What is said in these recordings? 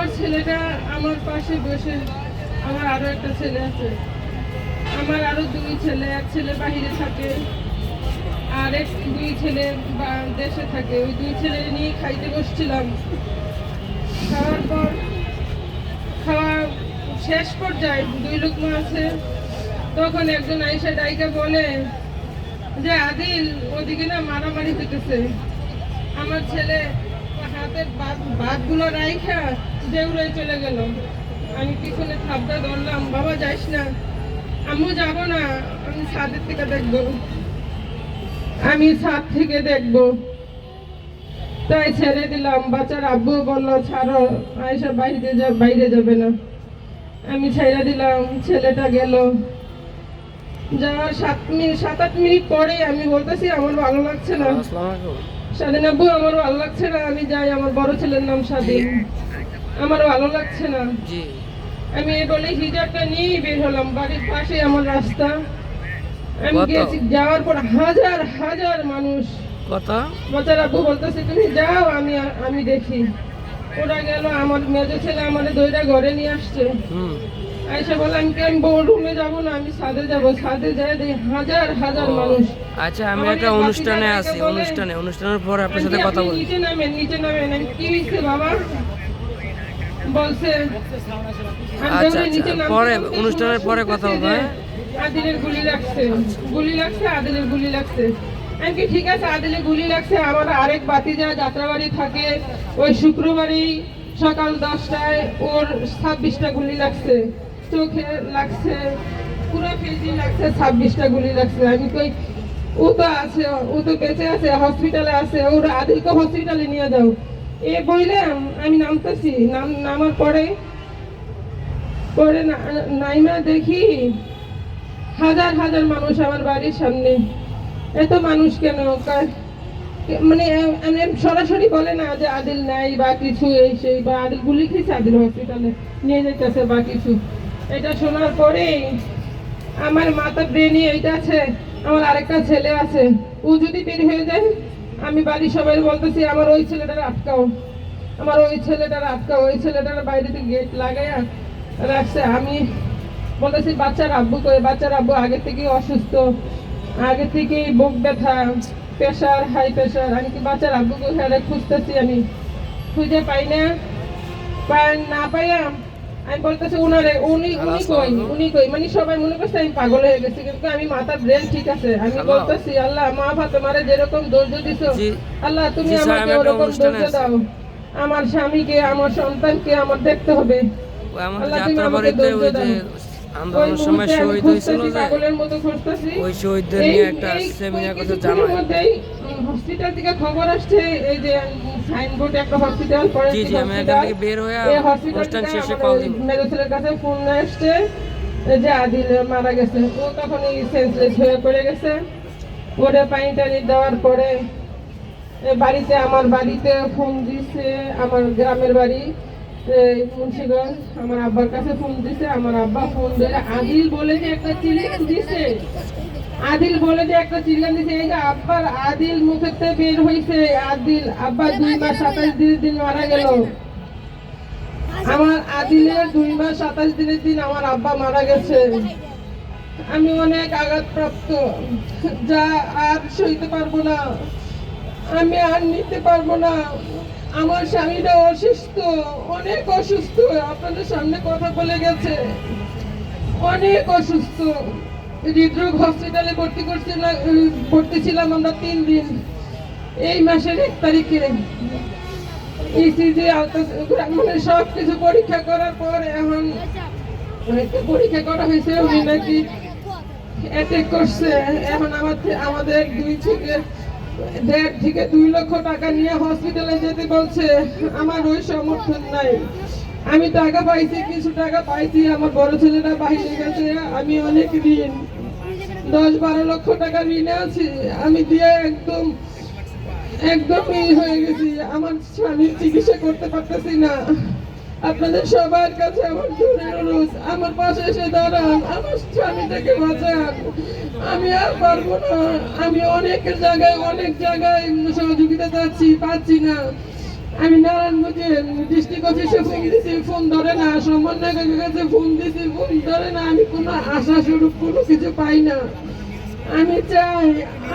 আমার ছেলেটা আমার পাশে বসে, আমার আরও একটা ছেলে আছে। আমার আরও দুই ছেলে, এক ছেলে বাহিরে থাকে, আর এক দুই ছেলে দেশে থাকে। ওই দুই ছেলে নিয়ে খাইতে বসছিলাম। খাওয়ার পর, খাওয়া শেষ পর্যায়ে দুই লোক আছে। তখন একজন আইসা ডাইকা বলে, যে আদিল, ওদিকে না মারামারি হইতেছে। আমার ছেলে হাতের বাদগুলো রাইখা দেউড়ে চলে গেল। আমি পিছনে থাবটা ধরলাম বাবা যাইস না। আমিও যাব না। আমি ছাদের থেকে দেখব। আমি ছাদ থেকে দেখব। তাই ছেড়ে দিলাম। বাচ্চার আব্বু বলল ছাড়ো আয়সা বাইরে যা বাইরে যাবে না। আমি ছেড়ে দিলাম। ছেলেটা গেল। যাওয়ার সাত মিনিট সাত আট মিনিট পরে আমি বলতেছি আমার ভালো লাগছে না। স্বাধীন আব্বু আমার ভালো লাগছে না। আমি যাই আমার বড় ছেলের নাম স্বাধীন আমার ভালো লাগছে না। জি। আমি এই বলে হিজাবটা নিয়েই বের হলাম। বাড়ির পাশে আমার রাস্তা। আমি? গেছি যাওয়ার পর হাজার হাজার মানুষ। কত? বাচ্চার আব্বু বলতেছে তুমি যাও আমি আমি দেখি। ওরা গেল আমার মেজো ছেলে আমার দইটা ঘরে নিয়ে আসছে। হুম। আইসা বলে আমি কি আমি বউ রুমে যাব না? আমি ছাদে যাব। ছাদে যাই দেখি হাজার হাজার মানুষ। আচ্ছা আমি আমার একটা অনুষ্ঠানে আছি অনুষ্ঠানে অনুষ্ঠানের পর আপনার সাথে কথা বলি নিচে নামেন নিচে নামেন। আমি কি হয়েছে বাবা? আচ্ছা, আচ্ছা, পরে, অনুষ্ঠানের পরে কথা হবে, হ্যাঁ? আদিলের গুলি লাগছে গুলি লাগছে আদিলের গুলি লাগছে। আমি ঠিক আছে? আদিলের গুলি লাগছে আমার আরেক বাতিজা যাত্রাবাড়ি থাকে ওই শুক্রবারই সকাল দশটায় ওর ছাব্বিশটা গুলি লাগছে। চোখে লাগছে পুরো ফেজি লাগছে ছাব্বিশটা গুলি লাগছে। আমি কই ও তো আছে ও তো বেঁচে আছে হসপিটালে আছে ওর আদিলকে হসপিটালে নিয়ে যাও। এ বললাম আমি নামতেছি। নাম নামার পরে পরে নাইমা দেখি হাজার হাজার মানুষ আমার বাড়ির সামনে। এত মানুষ কেন? মানে সরাসরি বলে না যে আদিল নাই বা কিছু এই সেই বা আদিল গুলি খেয়েছে আদিল হসপিটালে নিয়ে যেতেছে বা কিছু। এটা শোনার পরে আমার মাথা ব্রেনে এইটা আছে, আমার আরেকটা ছেলে আছে। ও যদি বের হয়ে যায় আমি বাড়ির সবাই বলতেছি, আমার ওই ছেলেটার আটকাও। আমার ওই ছেলেটার আটকাও। ওই ছেলেটার বাইরেতে গেট লাগাইয়া রাখছে। আমি বলতেছি, বাচ্চার আব্বু করে বাচ্চার আব্বু আগে থেকেই অসুস্থ। আগে থেকেই বুক ব্যথা প্রেশার হাই প্রেশার আমি কি বাচ্চার আব্বু কোথায় খুঁজতেছি আমি? খুঁজে পাই না। পাই না পাইয়া আমি বলতেছি উনারে উনি উনি কই উনি কই মানে সবাই মনে করছে আমি পাগল হয়ে গেছি কিন্তু আমি মাথার ব্রেন ঠিক আছে। আমি। বলতেছি আল্লাহ মা বাবা তোমারে যেরকম ধৈর্য দিছো আল্লাহ তুমি আমাকে ওরকম ধৈর্য দাও। আমার স্বামীকে আমার সন্তানকে আমার দেখতে হবে। আল্লাহ, তুমি আমাকে ধৈর্য ওই আন্দোলনের সময় শহীদ হয়েছিল যে। ওই শহীদদের নিয়ে একটা সেমিনার হসপিটাল থেকে খবর আসছে এই যে সাইনবোর্ড একটা হসপিটাল পরে জি জি আমি এখান থেকে বের হয়ে অনুষ্ঠান শেষে কল দিব। মেজো কাছে ফোন আসছে যে আদিল মারা গেছে। ও তখন এই সেন্সলেস হয়ে পড়ে গেছে। ওরে পানি টানি দেওয়ার পরে বাড়িতে আমার বাড়িতে ফোন দিছে আমার গ্রামের বাড়ি। মুন্সিগঞ্জ আমার আব্বার কাছে ফোন দিছে, আমার আব্বা ফোন ধরে আদিল বলে যে একটা চিল্লান দিছে। আদিল বলে যে একটা চিল্লান দিছে, এই যে আব্বার আদিল বের হইছে। আদিল, আব্বা দুই মাস সাতাশ দিনের দিন মারা গেল। আমার আদিলের দুই মাস সাতাশ দিনের দিন আমার আব্বা মারা গেছে। আমি অনেক আঘাতপ্রাপ্ত। যা আর সইতে পারব না। আমি আর নিতে পারব না। আমার স্বামীটা অসুস্থ, অনেক অসুস্থ। আপনাদের সামনে কথা বলে গেছে। অনেক অসুস্থ। হৃদরোগ হসপিটালে ভর্তি করছিলাম ভর্তি ছিলাম আমরা তিন দিন। এই মাসের এক তারিখে। ইসিজি মানে সব কিছু পরীক্ষা করার পর এখন পরীক্ষা করা হয়েছে, উনি নাকি অ্যাটেক করছে। এখন আমাদের আমাদের দুই থেকে দেড় থেকে দুই লক্ষ টাকা নিয়ে হসপিটালে যেতে বলছে, আমার ওই সমর্থন নাই। আমি টাকা পাইছি, কিছু টাকা পাইছি, আমার বড় ছেলেটা বাইরে গেছে, আমি অনেক ঋণ। দশ বারো লক্ষ টাকা ঋণে আছি, আমি দিয়ে একদম একদম ই হয়ে গেছি, আমার স্বামীর চিকিৎসা করতে পারতেছি না। আপনাদের সবার কাছে আমার অনুরোধ, আমার পাশে এসে দাঁড়ান, আমার স্বামীটাকে বাঁচান। আমি আর পারব না। আমি অনেক জায়গায় অনেক জায়গায় সহযোগিতা চাচ্ছি, পাচ্ছি না। আমি নারায়ণগঞ্জে ডিস্ট্রিক্ট অফিসে ফোন দিছি, ফোন ধরে না। সমন্বয়কের কাছে ফোন দিছি, ফোন ধরে না। আমি কোনো আশা স্বরূপ, কোনো কিছু পাই না। আমি চাই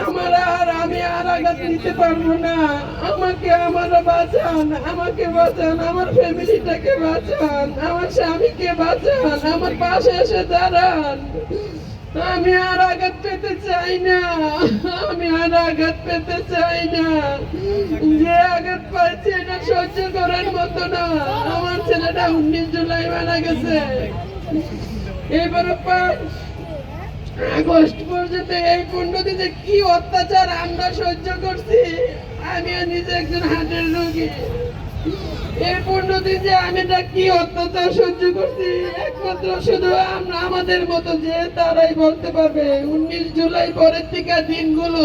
আমার আর আমি আর আঘাত নিতে পারব না। আমাকে আমার বাঁচান, আমাকে বাঁচান, আমার ফ্যামিলিটাকে বাঁচান, আমার স্বামীকে বাঁচান, আমার পাশে এসে দাঁড়ান। আমি আর আঘাত পেতে চাই না। আমি আর আঘাত পেতে চাই না। যে আঘাত পাইছি এটা সহ্য করার মতো না। আমার ছেলেটা উনিশ জুলাই মারা গেছে। এবার আগস্ট পর্যন্ত এই পনেরো কি অত্যাচার আমরা সহ্য করছি? আমিও নিজে একজন হার্টের রোগী। এই পনেরো দিন যে আমি কি অত্যাচার সহ্য করছি, একমাত্র শুধু আমরা আমাদের মতো যে তারাই বলতে পারবে। উনিশ জুলাই পরের থেকে দিনগুলো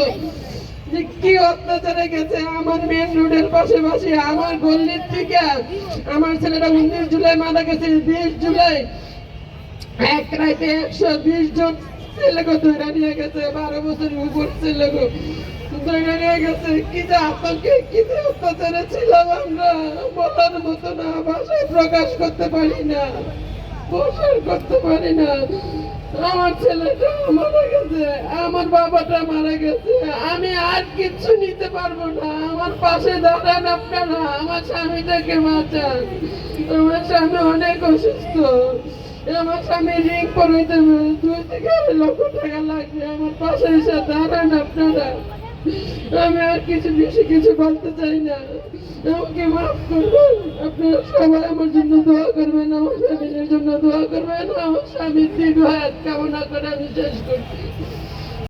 কি অত্যাচারে গেছে, আমার মেন রোডের পাশাপাশি আমার গল্লির থেকে আমার ছেলেটা উনিশ জুলাই মারা গেছে, বিশ জুলাই। এক রাইতে একশো বিশ জন ছেলেকে ধরে নিয়ে গেছে, বারো বছরের উপর ছেলেকে। ধরে নিয়ে গেছে। কি যে আতঙ্কে কি যে অত্যাচারে ছিলাম আমরা। বলার মতো না, ভাষায় প্রকাশ করতে পারি না প্রচার করতে পারি না। আমার ছেলেটা মারা গেছে, আমার বাবাটা মারা গেছে। আমি আর কিচ্ছু নিতে পারব না। আমার পাশে দাঁড়ান আপনারা, আমার স্বামীটাকে বাঁচান। আমার স্বামী অনেক অসুস্থ। আমার স্বামী রিং হবে দুই থেকে লক্ষ টাকা লাগবে। আমার পাশে এসে দাঁড়ান আপনারা। আমি আর কিছু বেশি কিছু বলতে চাই না। আমাকে মাফ করবেন। আপনারা সবাই আমার জন্য দোয়া করবেন, আমার স্বামীর জন্য দোয়া করবেন, আমার স্বামীর দীর্ঘ হাত কামনা করে আমি শেষ করছি।